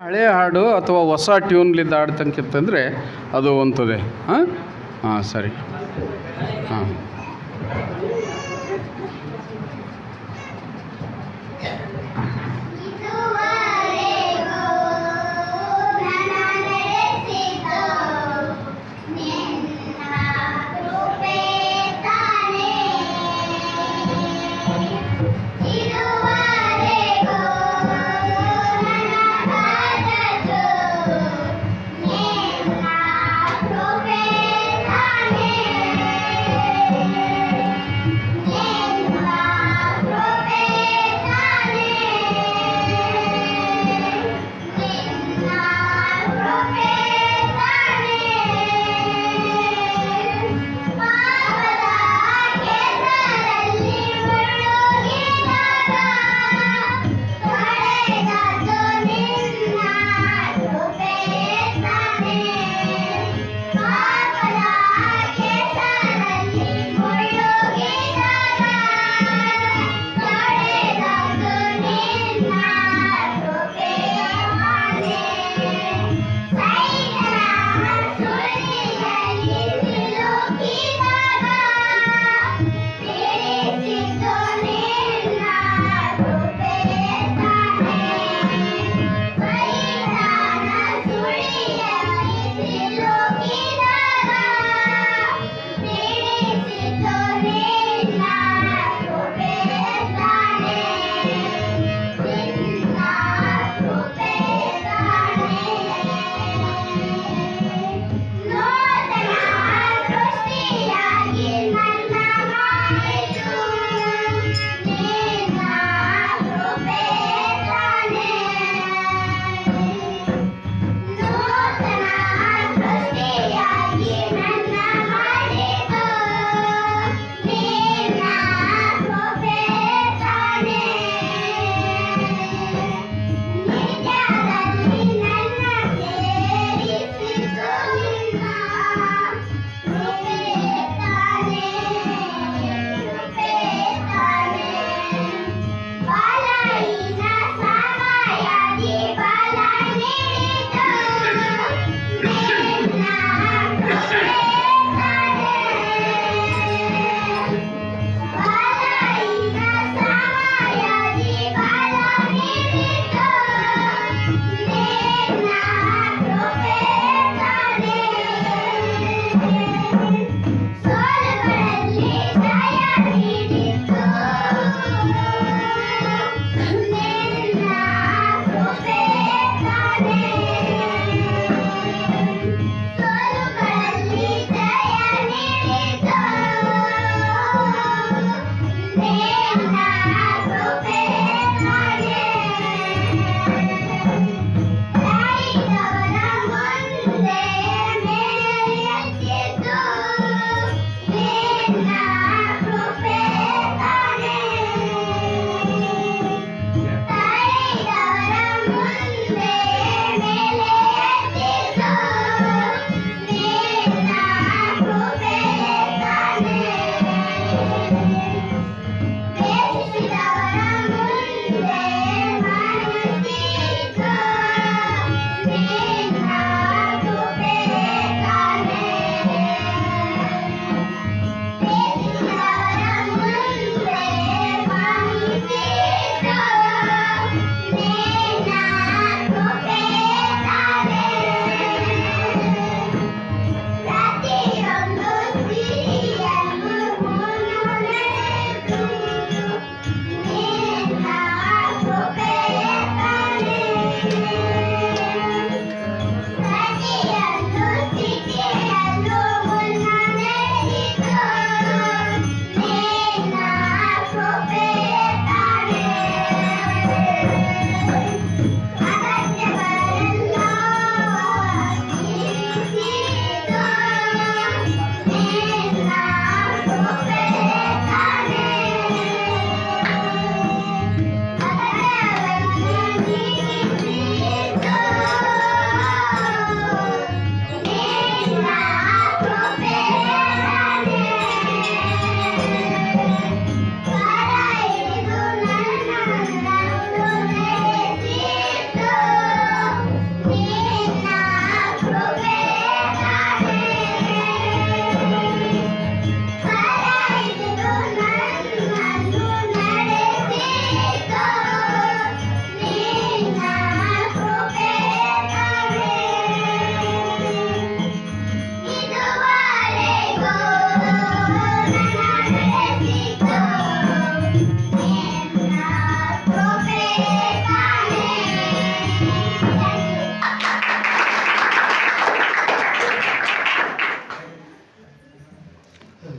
ಹಳೆ ಹಾಡು ಅಥವಾ ಹೊಸ ಟ್ಯೂನ್ಲಿದ್ದ ಹಾಡ್ತಂಕಿತ್ತಂದರೆ ಅದು ಒಂತದೆ ಹಾಂ? ಹಾಂ ಸರಿ. ಹಾಂ.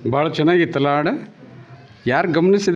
ಭಾಳ ಚೆನ್ನಾಗಿತ್ತಲ್ಲ ಹಾಡು ಯಾರು ಗಮನಿಸಿದ